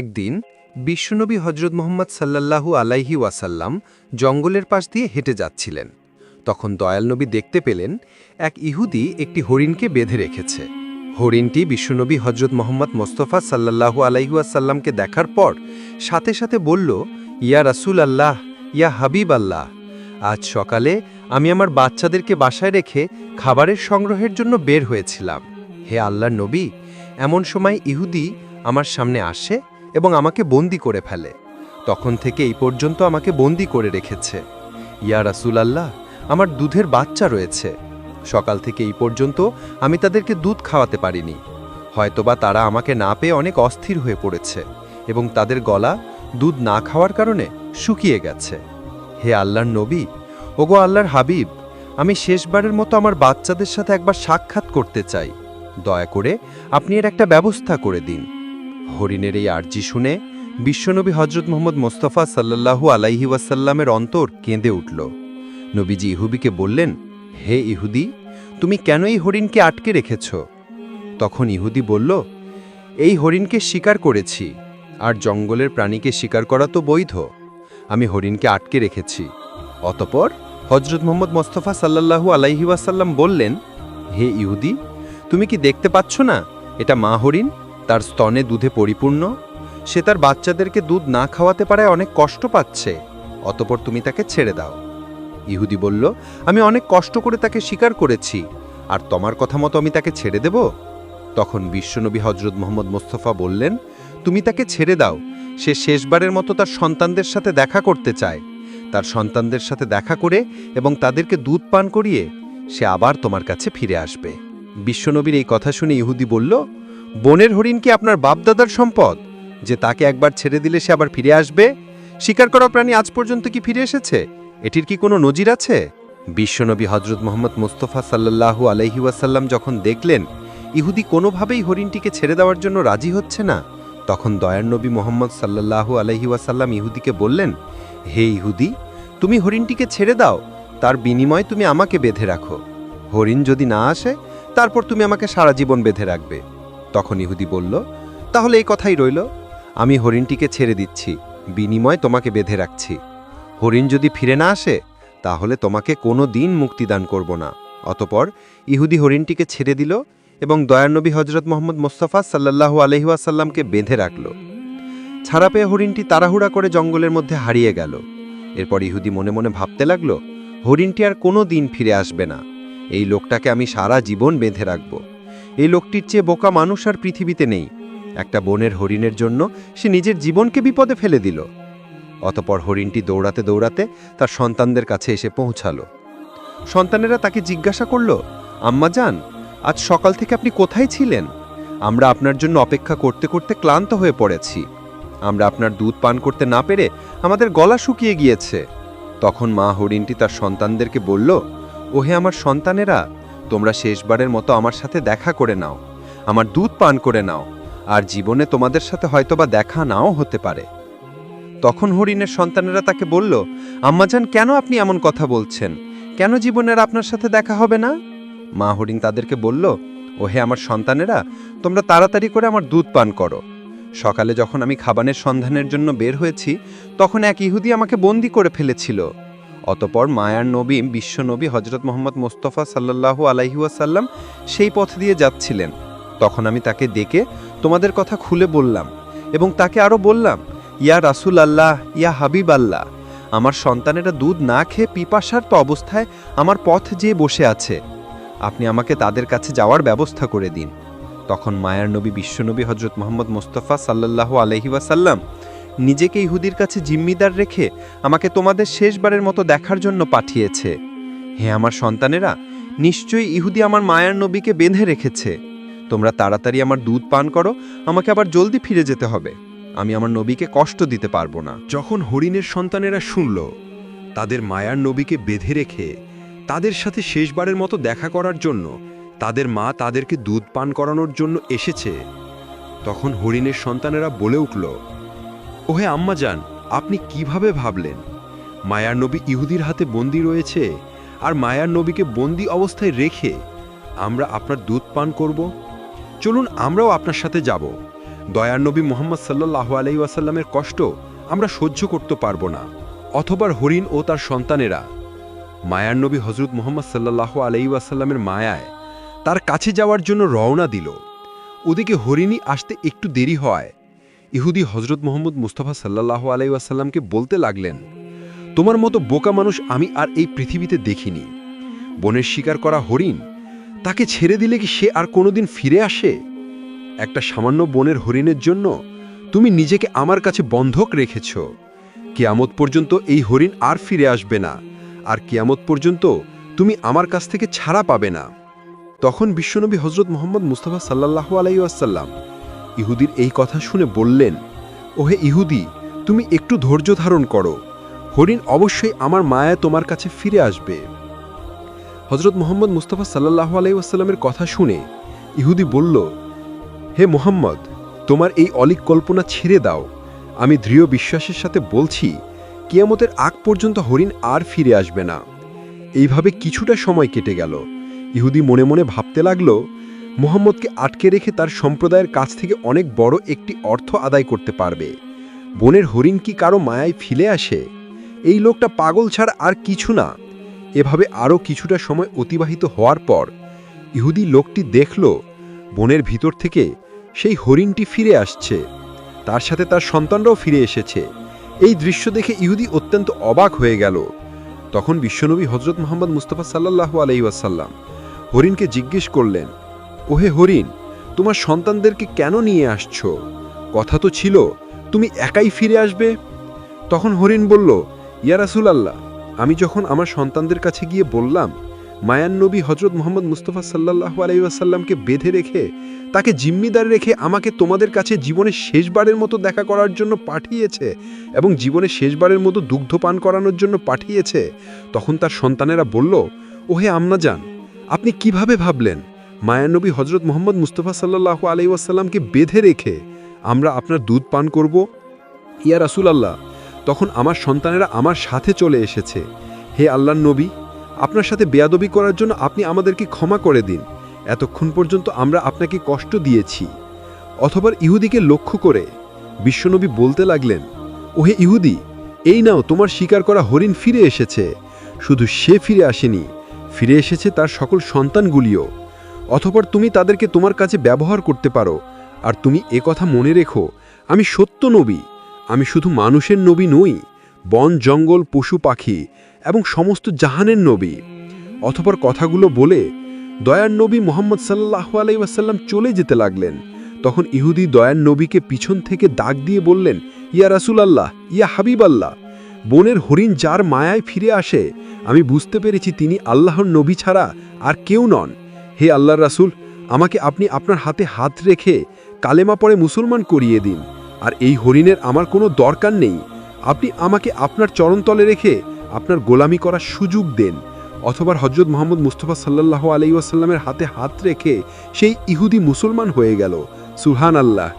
একদিন বিশ্বনবী হজরত মোহাম্মদ সাল্লাল্লাহু আলাইহি ওয়াসাল্লাম জঙ্গলের পাশ দিয়ে হেঁটে যাচ্ছিলেন। তখন দয়াল নবী দেখতে পেলেন এক ইহুদি একটি হরিণকে বেঁধে রেখেছে। হরিণটি বিশ্বনবী হজরত মোহাম্মদ মোস্তফা সাল্লাল্লাহু আলাইহি ওয়াসাল্লামকে দেখার পর সাথে সাথে বলল, ইয়া রাসূল আল্লাহ ইয়া হাবিব আল্লাহ আজ সকালে আমি আমার বাচ্চাদেরকে বাসায় রেখে খাবারের সংগ্রহের জন্য বের হয়েছিলাম। হে আল্লাহর নবী, এমন সময় ইহুদি আমার সামনে আসে এবং আমাকে বন্দি করে ফেলে। তখন থেকে এই পর্যন্ত আমাকে বন্দি করে রেখেছে। ইয়া রাসূল আল্লাহ আমার দুধের বাচ্চা রয়েছে। সকাল থেকে এই পর্যন্ত আমি তাদেরকে দুধ খাওয়াতে পারিনি। হয়তোবা তারা আমাকে না পেয়ে অনেক অস্থির হয়ে পড়েছে এবং তাদের গলা দুধ না খাওয়ার কারণে শুকিয়ে গেছে। হে আল্লাহর নবী, ওগো আল্লাহর হাবিব, আমি শেষবারের মতো আমার বাচ্চাদের সাথে একবার সাক্ষাৎ করতে চাই। দয়া করে আপনি এর একটা ব্যবস্থা করে দিন। হরিণের এই আর্জি শুনে বিশ্বনবী হজরত মোহাম্মদ মোস্তফা সাল্লাল্লাহু আলাইহি ওয়াসাল্লামের অন্তর কেঁদে উঠল। নবীজি ইহুবিকে বললেন, হে ইহুদি, তুমি কেন এই হরিণকে আটকে রেখেছ? তখন ইহুদি বলল, এই হরিণকে শিকার করেছি, আর জঙ্গলের প্রাণীকে শিকার করা তো বৈধ। আমি হরিণকে আটকে রেখেছি। অতপর হজরত মোহাম্মদ মোস্তফা সাল্লাল্লাহু আলাইহি ওয়াসাল্লাম বললেন, হে ইহুদি, তুমি কি দেখতে পাচ্ছ না, এটা মা হরিণ? তার স্তনে দুধে পরিপূর্ণ? সে তার বাচ্চাদেরকে দুধ না খাওয়াতে পারায় অনেক কষ্ট পাচ্ছে। অতপর তুমি তাকে ছেড়ে দাও। ইহুদি বলল, আমি অনেক কষ্ট করে তাকে স্বীকার করেছি। আর তোমার কথা মতো আমি তাকে ছেড়ে দেব? তখন বিশ্বনবী হজরত মোহাম্মদ মোস্তফা বললেন, তুমি তাকে ছেড়ে দাও। সে শেষবারের মতো তার সন্তানদের সাথে দেখা করতে চায়। তার সন্তানদের সাথে দেখা করে এবং তাদেরকে দুধ পান করিয়ে সে আবার তোমার কাছে ফিরে আসবে। বিশ্বনবীর এই কথা শুনে ইহুদি বলল বনের হরিণ কি আপনার বাপদাদার সম্পদ? যে তাকে একবার ছেড়ে দিলে সে আবার ফিরে আসবে? শিকার করা প্রাণী আজ পর্যন্ত কি ফিরে এসেছে? এটির কি কোনো নজির আছে? বিশ্বনবী হজরত মোহাম্মদ মুস্তফা সাল্লাল্লাহু আলাইহি ওয়াসাল্লাম যখন দেখলেন, ইহুদি কোনোভাবেই হরিণটিকে ছেড়ে দেওয়ার জন্য রাজি হচ্ছে না, তখন দয়ার নবী মোহাম্মদ সাল্লাল্লাহু আলাইহি ওয়াসাল্লাম ইহুদিকে বললেন, হে ইহুদি, তুমি হরিণটিকে ছেড়ে দাও, তার বিনিময়ে তুমি আমাকে বেঁধে রাখো। হরিণ যদি না আসে, তারপর তুমি আমাকে সারা জীবন বেঁধে রাখবে। তখন ইহুদি বলল, তাহলে এই কথাই রইল। আমি হরিণটিকে ছেড়ে দিচ্ছি। বিনিময় তোমাকে বেঁধে রাখছি। হরিণ যদি ফিরে না আসে, তাহলে তোমাকে কোনো দিন মুক্তিদান করব না। অতপর ইহুদি হরিণটিকে ছেড়ে দিল এবং দয়ানবী হজরত মোহাম্মদ মোস্তফা সাল্লাল্লাহু আলহিউসাল্লামকে বেঁধে রাখল। ছাড়া পেয়ে হরিণটি তাড়াহুড়া করে জঙ্গলের মধ্যে হারিয়ে গেল। এরপর ইহুদি মনে মনে ভাবতে লাগল, হরিণটি আর কোনো দিন ফিরে আসবে না। এই লোকটাকে আমি সারা জীবন বেঁধে রাখব। এই লোকটির চেয়ে বোকা মানুষ আর পৃথিবীতে নেই। একটা বনের হরিণের জন্য সে নিজের জীবনকে বিপদে ফেলে দিল। অতপর হরিণটি দৌড়াতে দৌড়াতে তার সন্তানদের কাছে এসে পৌঁছালো। সন্তানেরা তাকে জিজ্ঞাসা করল, আম্মা যান, আজ সকাল থেকে আপনি কোথায় ছিলেন? আমরা আপনার জন্য অপেক্ষা করতে করতে ক্লান্ত হয়ে পড়েছি। আমরা আপনার দুধ পান করতে না পেরে আমাদের গলা শুকিয়ে গিয়েছে। তখন মা হরিণটি তার সন্তানদেরকে বলল, ওহে আমার সন্তানেরা তোমরা শেষবারের মতো আমার সাথে দেখা করে নাও, আমার দুধ পান করে নাও, আর জীবনে তোমাদের সাথে হয়তোবা দেখা নাও হতে পারে। তখন হরিণের সন্তানেরা তাকে বলল আম্মাজান কেন আপনি এমন কথা বলছেন? কেন জীবনের আপনার সাথে দেখা হবে না? মা হরিণ তাদেরকে বলল, ওহে আমার সন্তানেরা, তোমরা তাড়াতাড়ি করে আমার দুধ পান করো। সকালে যখন আমি খাবানের সন্ধানের জন্য বের হয়েছি, তখন এক ইহুদি আমাকে বন্দি করে ফেলেছিল। অতপর মায়ার নবী বিশ্বনবী হজরত মোহাম্মদ মোস্তফা সাল্লাল্লাহু আলাইহুয়াসাল্লাম সেই পথ দিয়ে যাচ্ছিলেন। তখন আমি তাকে ডেকে তোমাদের কথা খুলে বললাম এবং তাকে আরও বললাম, ইয়া রাসুল আল্লাহ ইয়া হাবিব আল্লাহ আমার সন্তানেরা দুধ না খেয়ে পিপাসার্ত অবস্থায় আমার পথ যেয়ে বসে আছে। আপনি আমাকে তাদের কাছে যাওয়ার ব্যবস্থা করে দিন। তখন মায়ার নবী বিশ্বনবী হজরত মোহাম্মদ মোস্তফা সাল্লাল্লাহু আলহি ওয়াসাল্লাম নিজেকে ইহুদির কাছে জিম্মিদার রেখে আমাকে তোমাদের শেষবারের মতো দেখার জন্য পাঠিয়েছে। হে আমার সন্তানেরা, নিশ্চয়ই ইহুদি আমার মায়ার নবীকে বেঁধে রেখেছে। তোমরা তাড়াতাড়ি আমার দুধ পান করো, আমাকে আবার জলদি ফিরে যেতে হবে। আমি আমার নবীকে কষ্ট দিতে পারব না। যখন হরিণের সন্তানেরা শুনল, তাদের মায়ার নবীকে বেঁধে রেখে তাদের সাথে শেষবারের মতো দেখা করার জন্য তাদের মা তাদেরকে দুধ পান করানোর জন্য এসেছে, তখন হরিণের সন্তানেরা বলে উঠল ওহে আম্মা যান আপনি কীভাবে ভাবলেন? মায়ার নবী ইহুদির হাতে বন্দি রয়েছে আর মায়ার নবীকে বন্দি অবস্থায় রেখে আমরা আপনার দুধ পান করব? চলুন আমরাও আপনার সাথে যাব। দয়ার নবী মোহাম্মদ সাল্লাহ আলাই ওয়াসাল্লামের কষ্ট আমরা সহ্য করতে পারব না, অথবা হরিণ ও তার সন্তানেরা। মায়ার নবী হজরত মোহাম্মদ সাল্লাহ আলাই ওয়াসাল্লামের মায়ায় তার কাছে যাওয়ার জন্য রওনা দিল। ওদিকে হরিণী আসতে একটু দেরি হয় ইহুদি হজরত মোহাম্মদ মুস্তফা সাল্লাহ আলাই ওয়াসাল্লামকে বলতে লাগলেন, তোমার মতো বোকা মানুষ আমি আর এই পৃথিবীতে দেখিনি। বনের শিকার করা হরিণ, তাকে ছেড়ে দিলে কি সে আর কোনোদিন ফিরে আসে? একটা সামান্য বনের হরিণের জন্য তুমি নিজেকে আমার কাছে বন্ধক রেখেছ। কেয়ামত পর্যন্ত এই হরিণ আর ফিরে আসবে না, আর কেয়ামত পর্যন্ত তুমি আমার কাছ থেকে ছাড়া পাবে না। তখন বিশ্বনবী হজরত মোহাম্মদ মুস্তফা সাল্লাহ আলাইসাল্লাম ইহুদির এই কথা শুনে বললেন, ওহে ইহুদি, তুমি একটু ধৈর্য ধারণ করো। হরিণ অবশ্যই আমার মায়া তোমার কাছে ফিরে আসবে। হজরত মোহাম্মদ মুস্তফা সাল্লাহ আলাইসাল্লামের কথা শুনে ইহুদি বলল, হে মোহাম্মদ, তোমার এই অলিক কল্পনা ছেড়ে দাও। আমি দৃঢ় বিশ্বাসের সাথে বলছি, কিয়ামতের আগ পর্যন্ত হরিণ আর ফিরে আসবে না। এইভাবে কিছুটা সময় কেটে গেল। ইহুদি মনে মনে ভাবতে লাগল মোহাম্মদকে আটকে রেখে তার সম্প্রদায়ের কাছ থেকে অনেক বড় একটি অর্থ আদায় করতে পারবে। বনের হরিণ কি কারও মায়ায় ফিলে আসে? এই লোকটা পাগল ছাড়া আর কিছু না। এভাবে আরও কিছুটা সময় অতিবাহিত হওয়ার পর ইহুদি লোকটি দেখল, বনের ভিতর থেকে সেই হরিণটি ফিরে আসছে। তার সাথে তার সন্তানরাও ফিরে এসেছে। এই দৃশ্য দেখে ইহুদি অত্যন্ত অবাক হয়ে গেল। তখন বিশ্বনবী হজরত মোহাম্মদ মুস্তফা সাল্লাহু আলহিউসাল্লাম হরিণকে জিজ্ঞেস করলেন ওহে হরিণ, তোমার সন্তানদেরকে কেন নিয়ে আসছো? কথা তো ছিল, তুমি একাই ফিরে আসবে? তখন হরিণ বলল, ইয়া রাসুল আল্লাহ আমি যখন আমার সন্তানদের কাছে গিয়ে বললাম, মায়ান নবী হজরত মোহাম্মদ মুস্তফা সাল্লাহু আলাইসাল্লামকে বেঁধে রেখে, তাকে জিম্মিদার রেখে আমাকে তোমাদের কাছে জীবনের শেষবারের মতো দেখা করার জন্য পাঠিয়েছে এবং জীবনের শেষবারের মতো দুগ্ধ পান করানোর জন্য পাঠিয়েছে, তখন তার সন্তানেরা বলল, ওহে আমনা যান আপনি কীভাবে ভাবলেন? মায়ানবী হজরত মোহাম্মদ মুস্তফা সাল্লাহু আলাই ওয়াসাল্লামকে বেঁধে রেখে আমরা আপনার দুধ পান করব? ইয়া রাসুল আল্লাহ তখন আমার সন্তানেরা আমার সাথে চলে এসেছে। হে আল্লাহ নবী, আপনার সাথে বেয়াদবি করার জন্য আপনি আমাদেরকে ক্ষমা করে দিন। এতক্ষণ পর্যন্ত আমরা আপনাকে কষ্ট দিয়েছি। অথবা ইহুদিকে লক্ষ্য করে বিশ্বনবী বলতে লাগলেন, ওহে ইহুদি, এই নাও, তোমার স্বীকার করা হরিণ ফিরে এসেছে। শুধু সে ফিরে আসেনি, ফিরে এসেছে তার সকল সন্তানগুলিও। অথবা তুমি তাদেরকে তোমার কাছে ব্যবহার করতে পারো। আর তুমি এ কথা মনে রেখো, আমি সত্য নবী, আমি শুধু মানুষের নবী নই, বন, জঙ্গল, পশু, পাখি এবং সমস্ত জাহানের নবী। অথপর কথাগুলো বলে দয়ার নবী মোহাম্মদ সাল্লাহ আলাইসাল্লাম চলে যেতে লাগলেন। তখন ইহুদি দয়ার নবীকে পিছন থেকে দাগ দিয়ে বললেন, ইয়া রাসুল আল্লাহ ইয়া হাবিব আল্লাহ বনের হরিণ যার মায়ায় ফিরে আসে, আমি বুঝতে পেরেছি তিনি আল্লাহর নবী ছাড়া আর কেউ নন। হে আল্লাহ রাসুল, আমাকে আপনি আপনার হাতে হাত রেখে কালেমা পরে মুসলমান করিয়ে দিন। আর এই হরিণের আমার কোনো দরকার নেই। আপনি আমাকে আপনার চরণতলে রেখে আপনার গোলামি করার সুযোগ দেন। অথবা হজরত মোহাম্মদ মুস্তফা সাল্লাহ আলাই ওয়াসাল্লামের হাতে হাত রেখে সেই ইহুদি মুসলমান হয়ে গেল। সুহান আল্লাহ